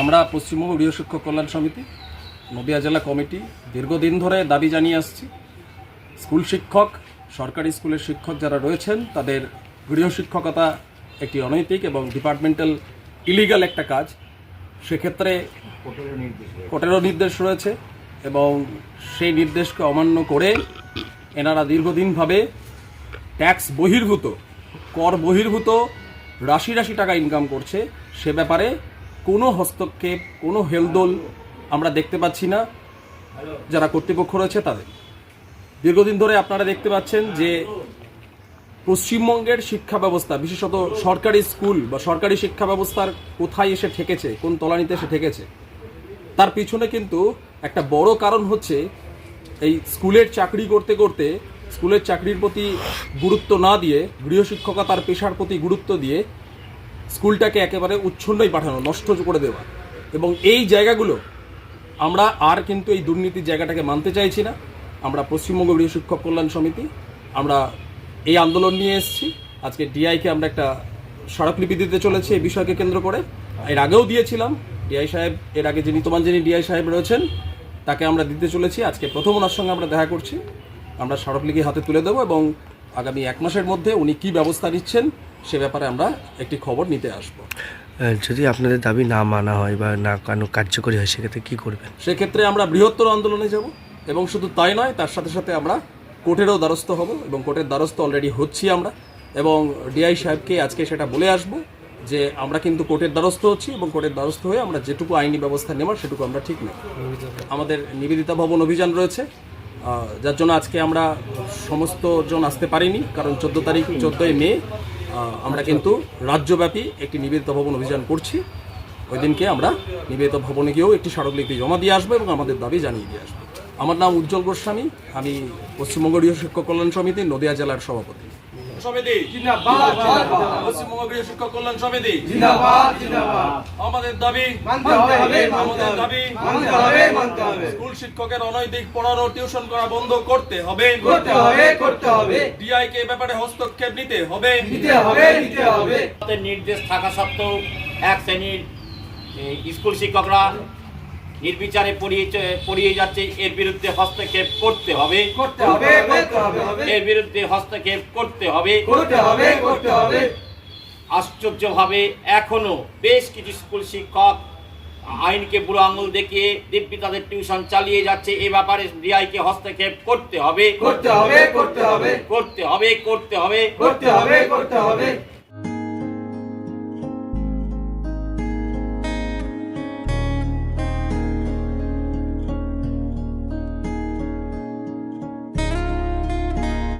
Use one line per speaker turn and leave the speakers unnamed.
আমরা পশ্চিমবঙ্গ গৃহ শিক্ষক কল্যাণ সমিতি, নদিয়া জেলা কমিটি দীর্ঘদিন ধরে দাবি জানিয়ে আসছি, স্কুল শিক্ষক, সরকারি স্কুলের শিক্ষক যারা রয়েছেন, তাদের গৃহ শিক্ষকতা একটি অনৈতিক এবং ডিপার্টমেন্টাল ইলিগাল একটা কাজ। সেক্ষেত্রে কোর্টেরও নির্দেশ রয়েছে এবং সেই নির্দেশকে অমান্য করে এনারা দীর্ঘদিনভাবে ট্যাক্স বহির্ভূত, কর বহির্ভূত, রাশি রাশি টাকা ইনকাম করছে। সে ব্যাপারে কোনো হস্তক্ষেপ, কোনো হেলদোল আমরা দেখতে পাচ্ছি না। যারা কর্তৃপক্ষ রয়েছে, তাদের। দীর্ঘদিন ধরে আপনারা দেখতে পাচ্ছেন যে পশ্চিমবঙ্গের শিক্ষা ব্যবস্থা, বিশেষত সরকারি স্কুল বা সরকারি শিক্ষা ব্যবস্থার কোথায় এসে ঠেকেছে, কোন তলানিতে এসে ঠেকেছে, তার পিছনে কিন্তু একটা বড় কারণ হচ্ছে এই স্কুলের চাকরি করতে করতে, স্কুলের চাকরির প্রতি গুরুত্ব না দিয়ে গৃহশিক্ষকতার পেশার প্রতি গুরুত্ব দিয়ে স্কুলটাকে একেবারে উচ্ছন্নই পাঠানো, নষ্ট করে দেওয়া। এবং এই জায়গাগুলো আমরা আর কিন্তু এই দুর্নীতির জায়গাটাকে মানতে চাইছি না। আমরা পশ্চিমবঙ্গ গৃহ শিক্ষক কল্যাণ সমিতি, আমরা এই আন্দোলন নিয়ে এসেছি। আজকে ডিআইকে আমরা একটা স্মারকলিপি দিতে চলেছি এই বিষয়কে কেন্দ্র করে। এর আগেও দিয়েছিলাম, ডিআই সাহেব, এর আগে যিনি তোমার যিনি ডিআই সাহেব রয়েছেন, তাকে আমরা দিতে চলেছি। আজকে প্রথম ওনার সঙ্গে আমরা দেখা করছি। আমরা স্মারকলিপি হাতে তুলে দেবো এবং আগামী এক মাসের মধ্যে উনি কি ব্যবস্থা নিচ্ছেন সে ব্যাপারে আমরা একটি খবর নিতে আসব।
যদি আপনাদের দাবি না মানা হয় বা না কোনো কার্যকরী হয় সেক্ষেত্রে কী করবেন?
সেক্ষেত্রে আমরা বৃহত্তর আন্দোলনে যাব এবং শুধু তাই নয় তার সাথে সাথে আমরা কোর্টেরও দ্বারস্থ হব এবং কোর্টের দ্বারস্থ অলরেডি হচ্ছি আমরা এবং ডিআই সাহেবকে আজকে সেটা বলে আসব যে আমরা কিন্তু কোর্টের দ্বারস্থ হচ্ছি এবং কোর্টের দ্বারস্থ হয়ে আমরা যেটুকু আইনি ব্যবস্থা নেওয়ার সেটুকু আমরা ঠিক নেব। আমাদের নিবেদিতা ভবন অভিযান রয়েছে যার জন্য আজকে আমরা সমস্ত জন আসতে পারিনি, কারণ চোদ্দ তারিখ, চোদ্দোই মে আমরা কিন্তু রাজ্যব্যাপী একটি নিবেদিত ভবন অভিযান করছি। ওই দিনকে আমরা নিবেদিত ভবনে গিয়েও একটি স্মারকলিপি জমা দিয়ে আসব এবং আমাদের দাবি জানিয়ে দিয়ে আসব। আমার নাম উজ্জ্বল গোস্বামী আমি পশ্চিমবঙ্গ গৃহ শিক্ষক কল্যাণ সমিতি নদিয়া জেলার সভাপতি। সমিতি। পশ্চিমবঙ্গ গৃহ শিক্ষক কল্যাণ সমিতি। আমাদের দাবি আমাদের দাবি। স্কুল শিক্ষকের অনৈতিক পড়ানো টিউশন করা বন্ধ করতে হবে।
করতে হবে করতে হবে।
ডিআই কে ব্যাপারে হস্তক্ষেপ নিতে হবে।
নিতে হবে নিতে হবে।
নির্দেশ থাকা সত্ত্বেও এক শ্রেণির স্কুল শিক্ষকরা নির্বিচারে পড়িয়ে পড়িয়ে যাচ্ছে এর বিরুদ্ধে হস্তক্ষেপ করতে হবে।
করতে হবে করতে হবে।
এর বিরুদ্ধে হস্তক্ষেপ করতে হবে।
করতে হবে করতে হবে।
আশ্চর্যভাবে এখনও বেশ কিছু স্কুল শিক্ষক আইনকে বুড়ো আঙুল দেখিয়ে দিব্যি তাদের টিউশন চালিয়ে যাচ্ছে। এ ব্যাপারে ডিআইকে হস্তক্ষেপ করতে হবে।
করতে হবে করতে হবে।
করতে হবে করতে হবে।
করতে হবে করতে হবে।